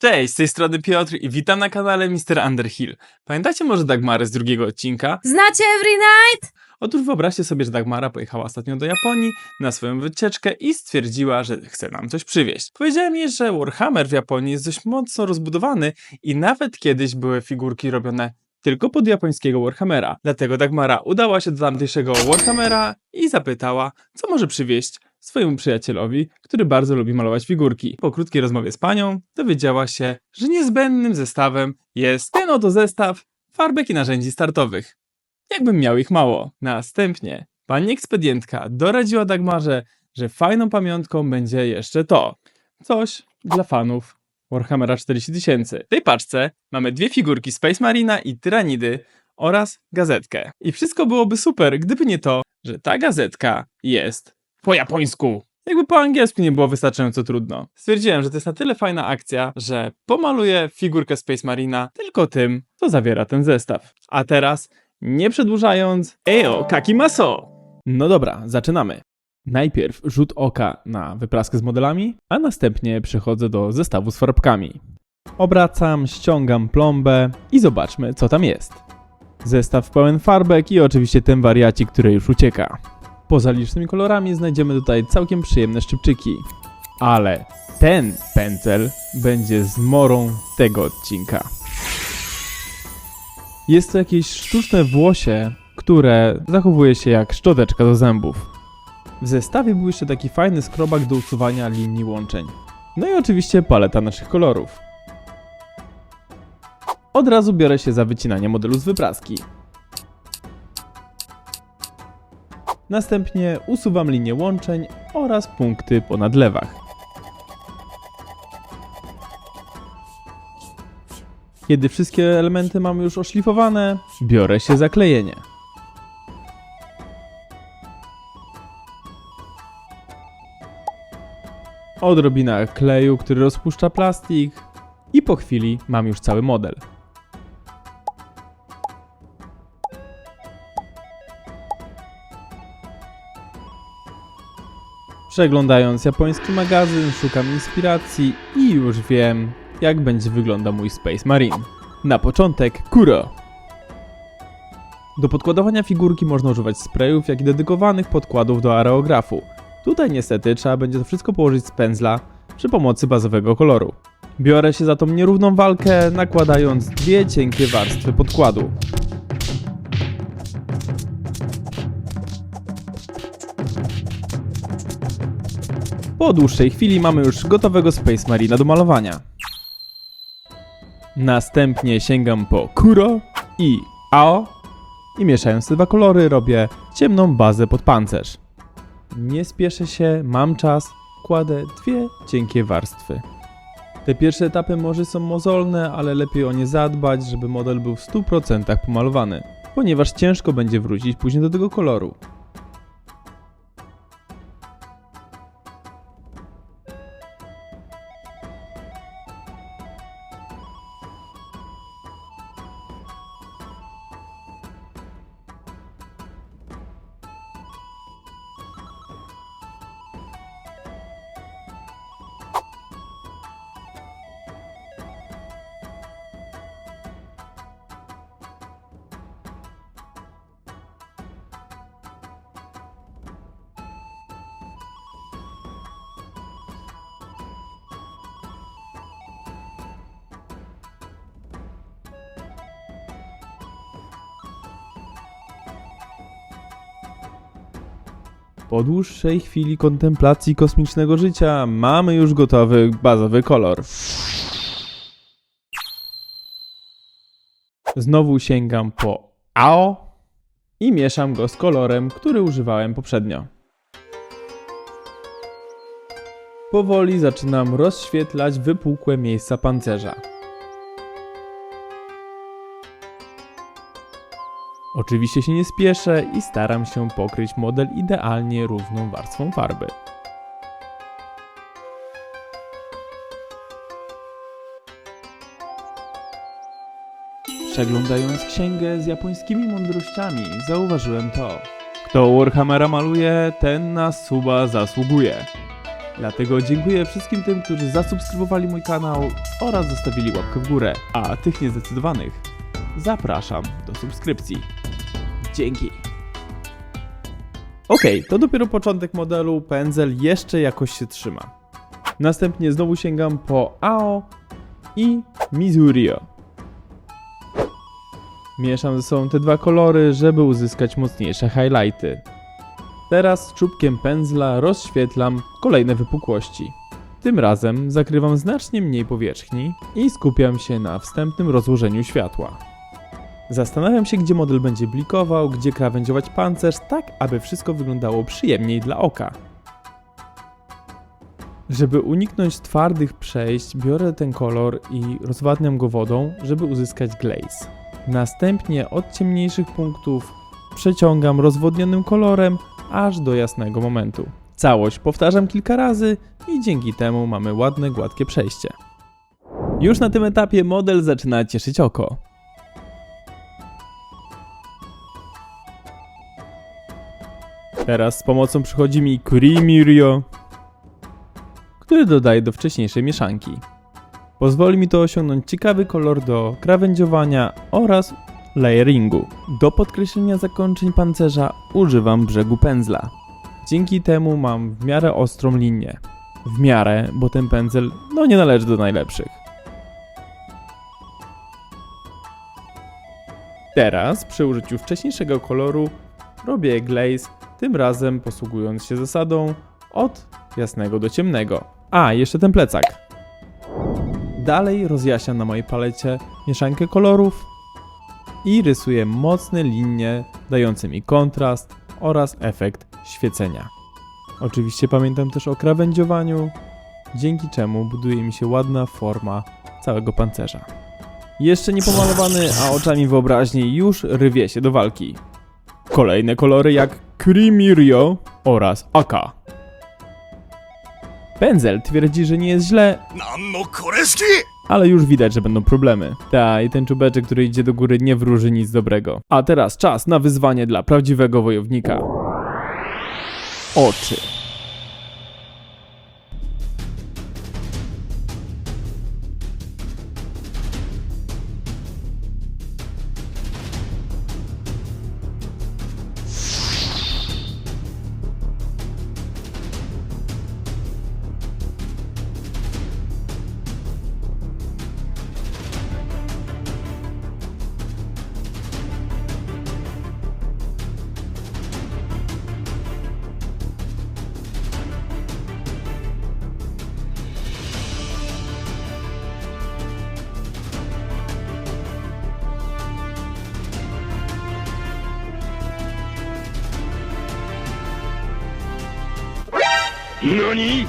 Cześć, z tej strony Piotr i witam na kanale Mr. Underhill. Pamiętacie może Dagmarę z drugiego odcinka? Znacie Every Night? Otóż wyobraźcie sobie, że Dagmara pojechała ostatnio do Japonii na swoją wycieczkę i stwierdziła, że chce nam coś przywieźć. Powiedziałem jej, że Warhammer w Japonii jest dość mocno rozbudowany i nawet kiedyś były figurki robione tylko pod japońskiego Warhammera. Dlatego Dagmara udała się do tamtejszego Warhammera i zapytała, co może przywieźć swojemu przyjacielowi, który bardzo lubi malować figurki. Po krótkiej rozmowie z panią dowiedziała się, że niezbędnym zestawem jest ten oto zestaw farbek i narzędzi startowych jakbym miał ich mało. Następnie pani ekspedientka doradziła Dagmarze, że fajną pamiątką będzie jeszcze to. Coś dla fanów Warhammera 40 tysięcy. W tej paczce mamy dwie figurki Space Marina i Tyranidy oraz gazetkę. I wszystko byłoby super, gdyby nie to, że ta gazetka jest po japońsku. Jakby po angielsku nie było wystarczająco trudno. Stwierdziłem, że to jest na tyle fajna akcja, że pomaluję figurkę Space Marina tylko tym, co zawiera ten zestaw. A teraz nie przedłużając, Eo Kakimaso! No dobra, zaczynamy. Najpierw rzut oka na wypraskę z modelami, a następnie przechodzę do zestawu z farbkami. Obracam, ściągam plombę i zobaczmy, co tam jest. Zestaw pełen farbek i oczywiście ten wariacik, który już ucieka. Poza licznymi kolorami znajdziemy tutaj całkiem przyjemne szczypczyki. Ale ten pędzel będzie zmorą tego odcinka. Jest to jakieś sztuczne włosie, które zachowuje się jak szczoteczka do zębów. W zestawie był jeszcze taki fajny skrobak do usuwania linii łączeń. No i oczywiście paleta naszych kolorów. Od razu biorę się za wycinanie modelu z wypraski. Następnie usuwam linię łączeń oraz punkty po nadlewach. Kiedy wszystkie elementy mamy już oszlifowane, biorę się za klejenie. Odrobina kleju, który rozpuszcza plastik i po chwili mam już cały model. Przeglądając japoński magazyn, szukam inspiracji i już wiem, jak będzie wyglądał mój Space Marine. Na początek Kuro. Do podkładowania figurki można używać sprayów, jak i dedykowanych podkładów do aerografu. Tutaj niestety trzeba będzie to wszystko położyć z pędzla przy pomocy bazowego koloru. Biorę się za tą nierówną walkę, nakładając dwie cienkie warstwy podkładu. Po dłuższej chwili mamy już gotowego Space Marina do malowania. Następnie sięgam po Kuro i Ao i mieszając te dwa kolory robię ciemną bazę pod pancerz. Nie spieszę się, mam czas, kładę dwie cienkie warstwy. Te pierwsze etapy może są mozolne, ale lepiej o nie zadbać, żeby model był w 100% pomalowany, ponieważ ciężko będzie wrócić później do tego koloru. Po dłuższej chwili kontemplacji kosmicznego życia mamy już gotowy bazowy kolor. Znowu sięgam po AO i mieszam go z kolorem, który używałem poprzednio. Powoli zaczynam rozświetlać wypukłe miejsca pancerza. Oczywiście się nie spieszę i staram się pokryć model idealnie równą warstwą farby. Przeglądając księgę z japońskimi mądrościami, zauważyłem to. Kto Warhammera maluje, ten na suba zasługuje. Dlatego dziękuję wszystkim tym, którzy zasubskrybowali mój kanał oraz zostawili łapkę w górę, a tych niezdecydowanych zapraszam do subskrypcji. Dzięki. Okej, to dopiero początek modelu, pędzel jeszcze jakoś się trzyma. Następnie znowu sięgam po AO i Mizurio. Mieszam ze sobą te dwa kolory, żeby uzyskać mocniejsze highlighty. Teraz czubkiem pędzla rozświetlam kolejne wypukłości. Tym razem zakrywam znacznie mniej powierzchni i skupiam się na wstępnym rozłożeniu światła. Zastanawiam się, gdzie model będzie blikował, gdzie krawędziować pancerz, tak aby wszystko wyglądało przyjemniej dla oka. Żeby uniknąć twardych przejść, biorę ten kolor i rozwadniam go wodą, żeby uzyskać glaze. Następnie od ciemniejszych punktów przeciągam rozwodnionym kolorem aż do jasnego momentu. Całość powtarzam kilka razy i dzięki temu mamy ładne, gładkie przejście. Już na tym etapie model zaczyna cieszyć oko. Teraz z pomocą przychodzi mi Kurimirio, który dodaje do wcześniejszej mieszanki. Pozwoli mi to osiągnąć ciekawy kolor do krawędziowania oraz layeringu. Do podkreślenia zakończeń pancerza używam brzegu pędzla. Dzięki temu mam w miarę ostrą linię. W miarę, bo ten pędzel no nie należy do najlepszych. Teraz przy użyciu wcześniejszego koloru robię glaze, tym razem posługując się zasadą od jasnego do ciemnego. A, jeszcze ten plecak. Dalej rozjaśniam na mojej palecie mieszankę kolorów i rysuję mocne linie dające mi kontrast oraz efekt świecenia. Oczywiście pamiętam też o krawędziowaniu, dzięki czemu buduje mi się ładna forma całego pancerza. Jeszcze nie pomalowany, a oczami wyobraźni już rwie się do walki. Kolejne kolory jak Creamy oraz Aka. Pędzel twierdzi, że nie jest źle, ale już widać, że będą problemy. Ta, i ten czubeczek, który idzie do góry nie wróży nic dobrego. A teraz czas na wyzwanie dla prawdziwego wojownika. Oczy. NANI?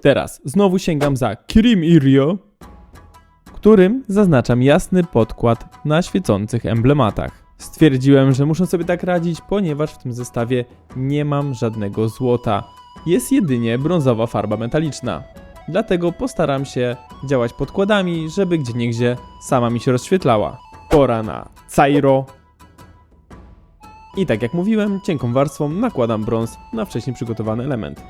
'Teraz znowu sięgam za Kirim Irio, którym zaznaczam jasny podkład na świecących emblematach. Stwierdziłem, że muszę sobie tak radzić, ponieważ w tym zestawie nie mam żadnego złota. Jest jedynie brązowa farba metaliczna. Dlatego postaram się działać podkładami, żeby gdzieniegdzie sama mi się rozświetlała. Pora na Cairo. I tak jak mówiłem, cienką warstwą nakładam brąz na wcześniej przygotowany element.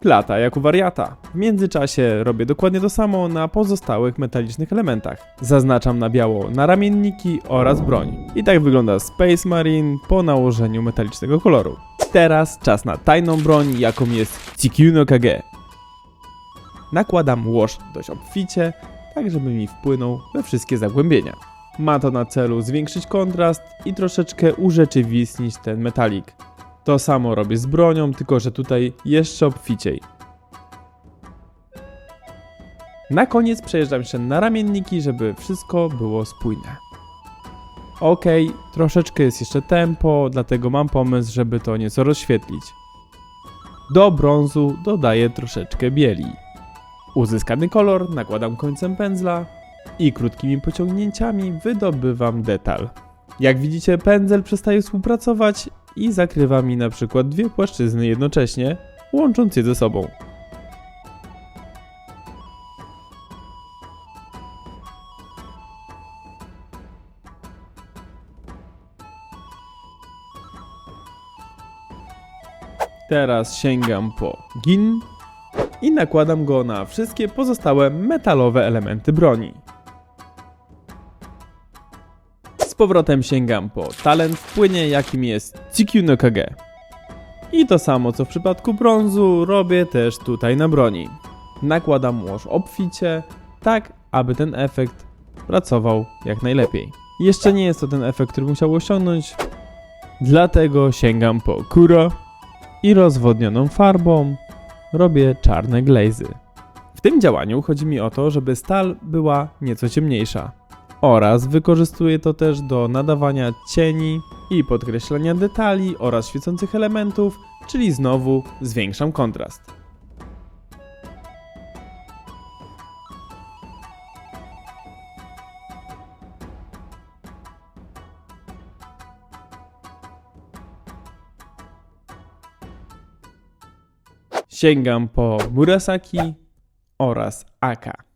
Klata jak u wariata. W międzyczasie robię dokładnie to samo na pozostałych metalicznych elementach. Zaznaczam na biało naramienniki oraz broń. I tak wygląda Space Marine po nałożeniu metalicznego koloru. Teraz czas na tajną broń, jaką jest Chikyu Kage. Nakładam łoż dość obficie, tak żeby mi wpłynął we wszystkie zagłębienia. Ma to na celu zwiększyć kontrast i troszeczkę urzeczywistnić ten metalik. To samo robię z bronią, tylko że tutaj jeszcze obficiej. Na koniec przejeżdżam się na ramienniki, żeby wszystko było spójne. Ok, troszeczkę jest jeszcze tempo, dlatego mam pomysł, żeby to nieco rozświetlić. Do brązu dodaję troszeczkę bieli. Uzyskany kolor nakładam końcem pędzla i krótkimi pociągnięciami wydobywam detal. Jak widzicie, pędzel przestaje współpracować i zakrywa mi na przykład dwie płaszczyzny jednocześnie, łącząc je ze sobą. Teraz sięgam po gin i nakładam go na wszystkie pozostałe metalowe elementy broni. Powrotem sięgam po talent w płynie, jakim jest CQ no Kage. I to samo co w przypadku brązu robię też tutaj na broni. Nakładam łoż obficie, tak aby ten efekt pracował jak najlepiej. Jeszcze nie jest to ten efekt, który musiał osiągnąć, dlatego sięgam po Kuro i rozwodnioną farbą robię czarne glazy. W tym działaniu chodzi mi o to, żeby stal była nieco ciemniejsza. Oraz wykorzystuję to też do nadawania cieni i podkreślania detali oraz świecących elementów, czyli znowu zwiększam kontrast. Sięgam po Murasaki oraz Aka.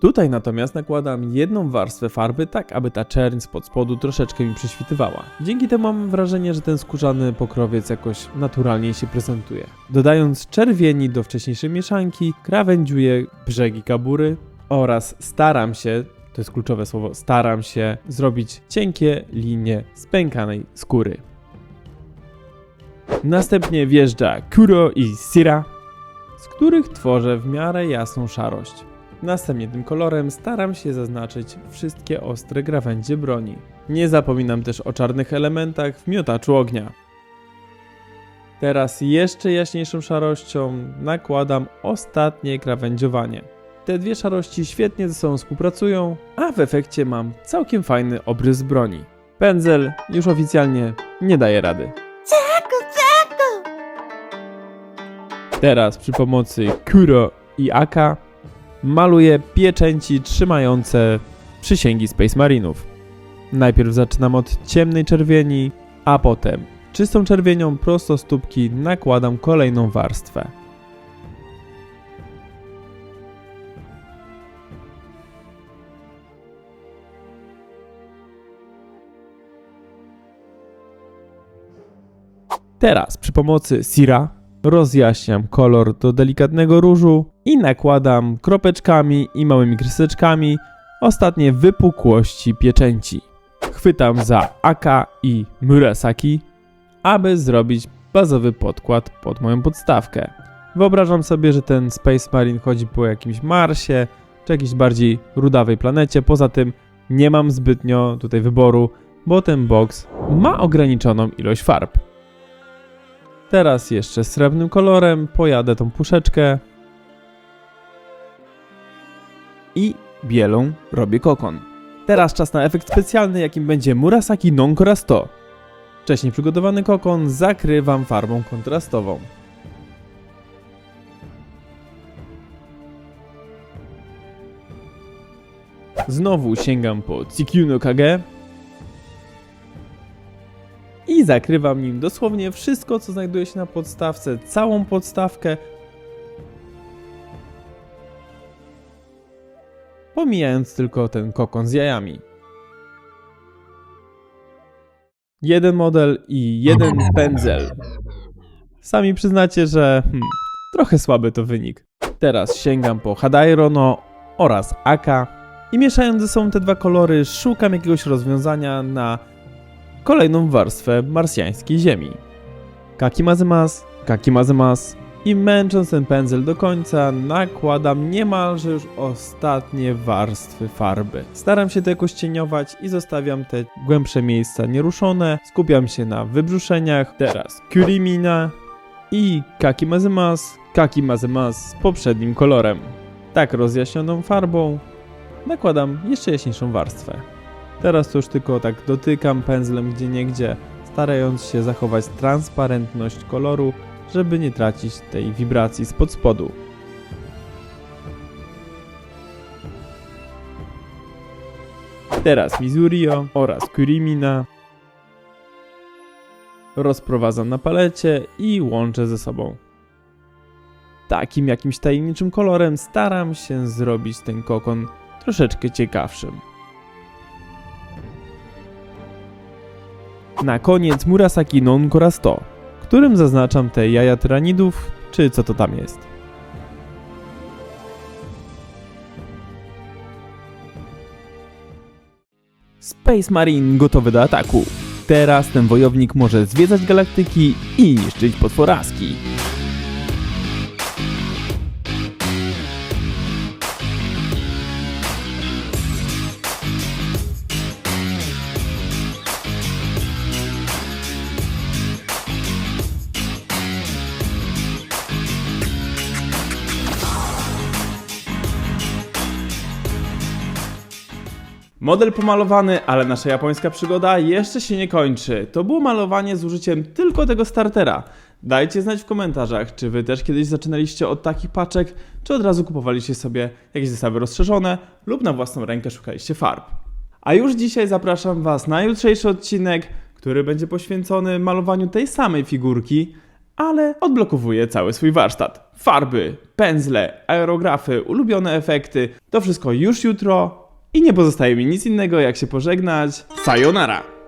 Tutaj natomiast nakładam jedną warstwę farby, tak aby ta czerń spod spodu troszeczkę mi prześwitywała. Dzięki temu mam wrażenie, że ten skórzany pokrowiec jakoś naturalniej się prezentuje. Dodając czerwieni do wcześniejszej mieszanki, krawędziuję brzegi kabury oraz staram się, to jest kluczowe słowo, staram się zrobić cienkie linie spękanej skóry. Następnie wjeżdża Kuro i Sira, z których tworzę w miarę jasną szarość. Następnie tym kolorem staram się zaznaczyć wszystkie ostre krawędzie broni. Nie zapominam też o czarnych elementach w miotaczu ognia. Teraz jeszcze jaśniejszą szarością nakładam ostatnie krawędziowanie. Te dwie szarości świetnie ze sobą współpracują, a w efekcie mam całkiem fajny obrys broni. Pędzel już oficjalnie nie daje rady. Teraz przy pomocy Kuro i Aka maluję pieczęci trzymające przysięgi Space Marinów. Najpierw zaczynam od ciemnej czerwieni, a potem czystą czerwienią prosto z tubki nakładam kolejną warstwę. Teraz przy pomocy Sira rozjaśniam kolor do delikatnego różu i nakładam kropeczkami i małymi kreseczkami ostatnie wypukłości pieczęci. Chwytam za Aka i Murasaki, aby zrobić bazowy podkład pod moją podstawkę. Wyobrażam sobie, że ten Space Marine chodzi po jakimś Marsie czy jakiejś bardziej rudawej planecie. Poza tym nie mam zbytnio tutaj wyboru, bo ten box ma ograniczoną ilość farb. Teraz jeszcze srebrnym kolorem pojadę tą puszeczkę i bielą robię kokon. Teraz czas na efekt specjalny, jakim będzie Murasaki Non Corasto. Wcześniej przygotowany kokon zakrywam farbą kontrastową. Znowu sięgam po CQ no Kage i zakrywam nim dosłownie wszystko, co znajduje się na podstawce, całą podstawkę, pomijając tylko ten kokon z jajami. Jeden model i jeden pędzel. Sami przyznacie, że hmm, trochę słaby to wynik. Teraz sięgam po Hadairono oraz Aka i mieszając ze sobą te dwa kolory szukam jakiegoś rozwiązania na kolejną warstwę marsjańskiej ziemi. Kakimazemas, kakimazemas i męcząc ten pędzel do końca nakładam niemalże już ostatnie warstwy farby. Staram się to jakoś cieniować i zostawiam te głębsze miejsca nieruszone. Skupiam się na wybrzuszeniach. Teraz Kurimina i kakimazemas, kakimazemas z poprzednim kolorem. Tak rozjaśnioną farbą nakładam jeszcze jaśniejszą warstwę. Teraz to już tylko tak dotykam pędzlem gdzie niegdzie, starając się zachować transparentność koloru, żeby nie tracić tej wibracji spod spodu. Teraz Mizurio oraz Kurimina. Rozprowadzam na palecie i łączę ze sobą. Takim jakimś tajemniczym kolorem staram się zrobić ten kokon troszeczkę ciekawszym. Na koniec Murasaki non Korasto, którym zaznaczam te jaja tyranidów, czy co to tam jest. Space Marine gotowy do ataku. Teraz ten wojownik może zwiedzać galaktyki i niszczyć potworaski. Model pomalowany, ale nasza japońska przygoda jeszcze się nie kończy. To było malowanie z użyciem tylko tego startera. Dajcie znać w komentarzach, czy wy też kiedyś zaczynaliście od takich paczek, czy od razu kupowaliście sobie jakieś zestawy rozszerzone lub na własną rękę szukaliście farb. A już dzisiaj zapraszam Was na jutrzejszy odcinek, który będzie poświęcony malowaniu tej samej figurki, ale odblokowuje cały swój warsztat. Farby, pędzle, aerografy, ulubione efekty, to wszystko już jutro i nie pozostaje mi nic innego jak się pożegnać. Sayonara!